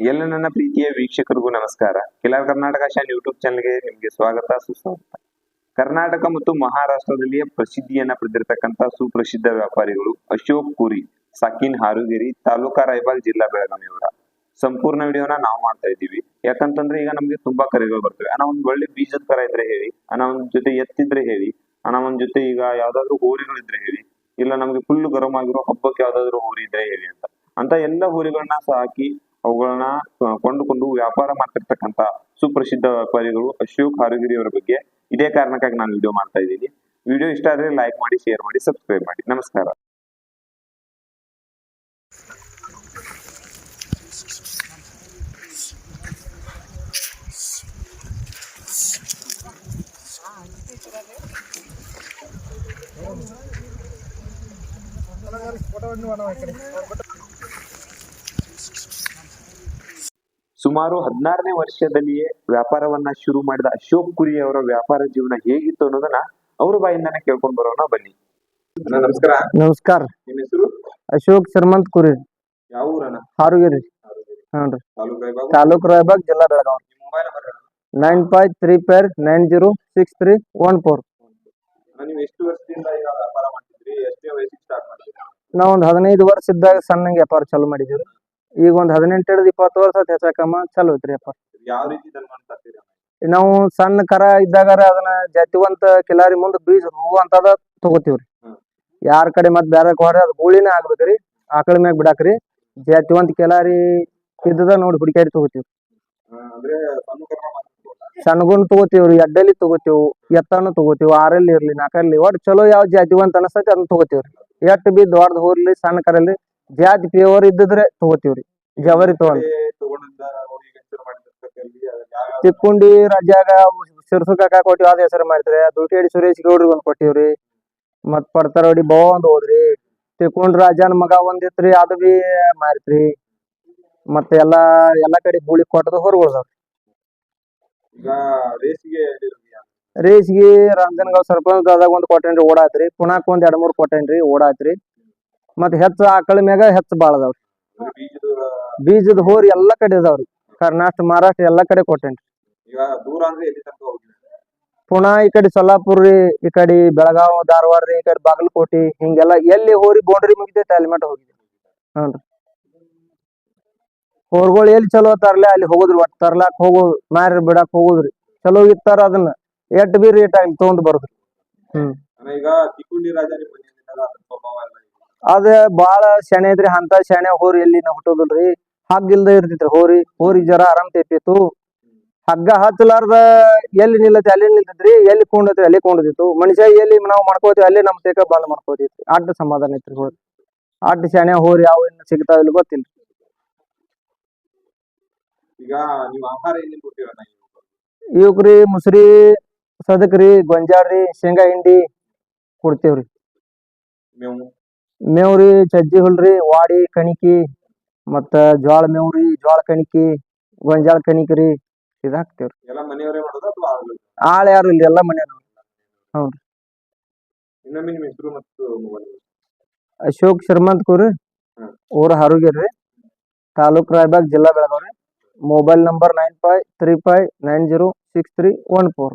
ಎಲ್ಲ ನನ್ನ ಪ್ರೀತಿಯ ವೀಕ್ಷಕರಿಗೂ ನಮಸ್ಕಾರ. ಕಿಲಾರ್ ಕರ್ನಾಟಕ ಶಾನ್ ಯೂಟ್ಯೂಬ್ ಚಾನಲ್ಗೆ ನಿಮಗೆ ಸ್ವಾಗತ, ಸುಸ್ವಾಗತ. ಕರ್ನಾಟಕ ಮತ್ತು ಮಹಾರಾಷ್ಟ್ರದಲ್ಲಿಯೇ ಪ್ರಸಿದ್ಧಿಯನ್ನ ಪಡೆದಿರತಕ್ಕಂತ ಸುಪ್ರಸಿದ್ಧ ವ್ಯಾಪಾರಿಗಳು ಅಶೋಕ್ ಪುರಿ, ಸಾಕಿನ್ ಹಾರುಗೇರಿ, ತಾಲೂಕಾ ರಾಯಬಾಗ್ ಜಿಲ್ಲಾ ಬೆಳಗಾವಿಯವರ. ಸಂಪೂರ್ಣ ವಿಡಿಯೋನ ನಾವು ಮಾಡ್ತಾ ಇದ್ದೀವಿ. ಯಾಕಂತಂದ್ರೆ ಈಗ ನಮ್ಗೆ ತುಂಬಾ ಕರೆಗಳು ಬರ್ತವೆ. ಅನ್ನ ಒಂದ್ ಒಳ್ಳೆ ಬೀಜದ ಕರ ಇದ್ರೆ ಹೇಳಿ, ಅಣ್ಣ, ಒಂದ್ ಜೊತೆ ಎತ್ತಿದ್ರೆ ಹೇಳಿ, ಅಣ್ಣ, ಒಂದ್ ಜೊತೆ ಈಗ ಯಾವ್ದಾದ್ರು ಹೋರಿಗಳಿದ್ರೆ ಹೇಳಿ, ಇಲ್ಲ ನಮ್ಗೆ ಫುಲ್ ಗರಂ ಆಗಿರೋ ಹಬ್ಬಕ್ಕೆ ಯಾವ್ದಾದ್ರು ಹೋರಿ ಇದ್ರೆ ಹೇಳಿ ಅಂತ. ಅಂತ ಎಲ್ಲ ಹೋರಿಗಳನ್ನ ಸಾಕಿ ಅವುಗಳನ್ನ ಕೊಂಡುಕೊಂಡು ವ್ಯಾಪಾರ ಮಾಡ್ತಿರ್ತಕ್ಕಂತ ಸುಪ್ರಸಿದ್ಧ ವ್ಯಾಪಾರಿಗಳು ಅಶೋಕ್ ಹಾರುಗಿರಿ ಅವರ ಬಗ್ಗೆ ಇದೇ ಕಾರಣಕ್ಕಾಗಿ ನಾನು ವಿಡಿಯೋ ಮಾಡ್ತಾ ಇದ್ದೀನಿ. ವಿಡಿಯೋ ಇಷ್ಟ ಆದ್ರೆ ಲೈಕ್ ಮಾಡಿ ಶೇರ್ ಮಾಡಿ ಸಬ್ಸ್ಕ್ರೈಬ್ ಮಾಡಿ. ನಮಸ್ಕಾರ. ಸುಮಾರು ಹದಿನಾರನೇ ವರ್ಷದಲ್ಲಿಯೇ ವ್ಯಾಪಾರವನ್ನ ಶುರು ಮಾಡಿದ ಅಶೋಕ್ ಕುರಿ ಅವರ ವ್ಯಾಪಾರ ಜೀವನ ಹೇಗಿತ್ತು ಅನ್ನೋದನ್ನ ಅವ್ರ ಬಾಯಿಂದಾನೆ ಕೇಳ್ಕೊಂಡ್ ಬರೋಣ ಬನ್ನಿ. ನಮಸ್ಕಾರ. ನಮಸ್ಕಾರ. ನಿಮ್ಮ ಹೆಸರು? ಅಶೋಕ್ ಶರ್ಮಂತ್ ಕುರಿ. ಯಾವ ಊರಣ್ಣ? ಹಾರುಗಿರಿ. ಹ್ಞೂ ತಾಲೂಕು ರಾಯಬಾಗ್. ಜಿಲ್ಲಾ Belagavi. Mobile number. Nine five three five nine zero six three one four. ನೀವು ಎಷ್ಟು ವರ್ಷದಿಂದ ಈಗ ವ್ಯಾಪಾರ ಮಾಡ್ತಿದ್ರಿ? ಎಷ್ಟೇ ವಯಸ್ಸಿಗೆ ಸ್ಟಾರ್ಟ್ ಮಾಡಿದ್ರಿ ನಾವು ಒಂದು ಹದಿನೈದು ವರ್ಷ ಇದ್ದಾಗ ಸಣ್ಣ ವ್ಯಾಪಾರ ಚಾಲೂ ಮಾಡಿದ್ದೀವಿ. ಈಗ ಒಂದ್ ಹದಿನೆಂಟು ಹಿಡಿದು ಇಪ್ಪತ್ತು ವರ್ಷ ಹೆಚ್ಚಾಕಮ್ಮ ಚಲೋ ಐತ್ರಿ ಯಾವ ರೀತಿ ತರ್ತೀರಿ ನಾವು ಸಣ್ಣ ಕರ ಇದ್ದಾಗಾರ ಅದನ್ನ ಜಾತಿವಂತ ಕಿಲಾರಿ ಮುಂದ ಬೀಜ ಹೂವು ಅಂತದ ತಗೋತೀವ್ರಿ. ಯಾರ ಕಡೆ ಮತ್ ಬ್ಯಾರೆ ಹೋದ್ರೆ ಅದ್ ಗೂಳಿನ ಆಗ್ಬೇಕ್ರಿ ಆಕಳ ಮ್ಯಾಗ ಬಿಡಾಕ್ರಿ. ಜಾತಿವಂತ ಕಿಲಾರಿ ಇದ್ದದ ನೋಡಿ ಹುಡುಕಾಡಿ ತಗೋತೀವಿ ಸಣ್ಣ? ಸಣ್ಣಗುನ್ ತಗೋತೀವ್ರಿ ಎಡ್ಡಲಿ ತಗೋತೀವ್ ಎತ್ತಾನು ತಗೋತೀವ್ ಆರಲ್ಲಿ ಇರ್ಲಿ ನಾಕಲ್ಲಿ ಒಟ್ ಚಲೋ ಯಾವ ಜಾತಿವಂತ ಅನಸ್ತೈತಿ ಅದನ್ನ ತಗೋತೀವ್ರಿ. ಎಟ್ ಬಿ ದೊಡ್ಡ ಹೋರ್ಲಿ ಸಣ್ಣ ಕರಲ್ಲಿ ಜಾತಿ ಪ್ಯೂರ್ ಇದ್ದಿದ್ರೆ ತಗೋತೀವ್ರಿ. ಜವರಿ ತಗೊಂಡ್. ಕಡೆ ತಗೊಂಡಿದ್ದ ನೋಡಿ ಈಗ ಹೆಸರು ಮಾಡಿರ್ತಕ್ಕಲ್ಲಿ ಅದು ಯಾವ್ಯಾವ ತಿಕ್ಕೊಂಡಿ ರಾಜ್ಯಾಗ ಸಿರ್ಸು ಕಾಕ ಕೊಟ್ಟಿವಿ ಅದ ಹೆಸರು ಮಾಡ್ತಾರೆ ದುಟಿಯಡಿ ಸುರೇಶ್ ಗೌಡ್ರಿಗೆ ಒಂದ್ ಕೊಟ್ಟಿವ್ರಿ. ಮತ್ ಪಡ್ತಾರೋಡಿ ಬೋ ಒಂದ್ ಹೋದ್ರಿ. ತಿಕ್ಕೊಂಡ್ ರಾಜನ ಮಗ ಒಂದ್ ಇತ್ರಿ ಅದು ಬಿ ಮಾರಿತ್ರಿ. ಮತ್ತೆ ಎಲ್ಲಾ ಎಲ್ಲಾ ಕಡೆ ಗೂಳಿ ಕೊಟ್ಟದ ಹೊರಗೊಳ್ದವ್ರಿ. ರೇಸಿಗೆ ರಂಜನ್ ರಂಜನಗಾವ್ ಸರ್ಪಂಚ್ ಒಂದ್ ಕೊಟ್ಟೇನ್ರಿ ಓಡಾತ್ರಿ. ಪುನಾಕ್ ಒಂದ್ ಎರಡ್ ಮೂರ್ ಕೊಟ್ಟೇನ್ರಿ ಓಡಾತ್ರಿ. ಮತ್ ಹೆಚ್ಚ ಆಕಳ ಮ್ಯಾಗ ಹೆಚ್ಚ ಬಾಳ ಅದಾವ್ರಿ. ಬೀಜದ ಹೋರಿ ಎಲ್ಲಾ ಕಡೆ ಅದಾವ್ರಿ. ಕರ್ನಾಟಕ ಮಹಾರಾಷ್ಟ್ರ ಎಲ್ಲಾ ಕಡೆ ಕೊಟ್ಟೇನ್ರಿ. ಪುಣಾ ಹೋಗಿ ಈ ಕಡೆ ಸೊಲ್ಲಾಪುರ್ ರೀ ಈ ಕಡೆ ಬೆಳಗಾವ್ ಧಾರವಾಡ ರೀ ಈ ಕಡೆ ಬಾಗಲಕೋಟಿ ಹಿಂಗೆಲ್ಲ ಎಲ್ಲಿ ಹೋರಿ ಬೌಂಡ್ರಿ ಮುಗಿದೈತೆ ಅಲ್ಲಿ ಮಟ್ಟ ಹೋಗಿದ್ವಿ. ಹ್ಞೂ ಹೋರ್ಗಳು ಎಲ್ಲಿ ಚಲೋ ತರ್ಲೆ ಅಲ್ಲಿ ಹೋಗುದ್ರಿ ಒಟ್ಟು. ತರ್ಲಾಕ್ ಹೋಗೋದು ಮಾರಿ ಬಿಡಾಕ್ ಹೋಗುದ್ರಿ. ಚಲೋ ಇತ್ತಾರ ಅದನ್ನ ಎಟ್ ಬಿ ರೇಟ್ ಟೈಮ್ ತಗೊಂಡ್ ಬರುದ್ರಿ. ಹ್ಮ್. ಈಗ ಅದ ಬಾಳ ಶೆಣೆ ಐತ್ರಿ ಅಂತ ಶೆಣೆ ಹೋರಿ ಎಲ್ಲಿ ನಾವ್ ಹುಟ್ಟೋದಿಲ್ರಿ? ಹಗ್ಗ ಇಲ್ದೆ ಇರ್ತಿತ್ರಿ ಹೋರಿ ಹೋರಿ ಜರ ಆರಾಮ್ ತೆಪ್ಪಿತ್ತು ಹಗ್ಗ ಹಚ್ಚಲಾರ್ದ ಎಲ್ಲಿ ನಿಲ್ಲತಿ ಅಲ್ಲಿ ನಿಲ್ತಿದ್ರಿ? ಎಲ್ಲಿ ಕೊಂಡತ್ರಿ ಅಲ್ಲಿ ಕೊಂಡಿತ್ತು ಮನುಷ್ಯ ಎಲ್ಲಿ ನಾವು ಮಾಡ್ಕೋತೀವಿ ಅಲ್ಲಿ ನಮ್ ತೇಕ ಬಂದ್ ಮಾಡ್ಕೋತೀವಿ ಅಡ್ಡ ಸಮಾಧಾನ ಐತ್ರಿ ಹೋರಿ. ಅಡ್ಡ ಶೆಣೆ ಹೋರಿ ಯಾವ ಇನ್ನು ಸಿಗ್ತಾವ ಇಲ್ಲಿ ಗೊತ್ತಿಲ್ಲ ಈಗ ನೀವು ಆಹಾರ ಏನೇನು ಇವಕ್ರಿ ಮುಸ್ರಿ ಸದಕ್ರಿ ಗೊಂಜಾಳ್ರಿ ಶೇಂಗಾ ಹಿಂಡಿ ಕೊಡ್ತೇವ್ರಿ. ಮೇವು? ಮೇವ್ರಿ ಸಜ್ಜಿ ಹುಲ್ರಿ ವಾಡಿ ಕಣಿಕಿ ಮತ್ತ ಜ್ವಾಳ ಮೇವ್ರಿ ಜ್ವಾಳ ಕಣಿಕಿ ಗೊಂಜಾಳ ಕಣಿಕರಿ ಇದ್ ಹಾಕ್ತೇವ್ರಿ. ಆಳ ಯಾರು ಇಲ್ಲ ಎಲ್ಲಾ ಮನೆಯವ್ರು. ಹೌದ್ರಿ. ಇನ್ನೊಮ್ಮೆ ಅಶೋಕ್ ಶ್ರೀಮಂತ್ ಕೂರಿ ಹ್ಮ್. ಊರ ಹಾರುಗಿರ್ರಿ ತಾಲೂಕ್ ರಾಯಬಾಗ್ ಜಿಲ್ಲಾ Belagavi. Mobile number nine five three five nine zero six three one four.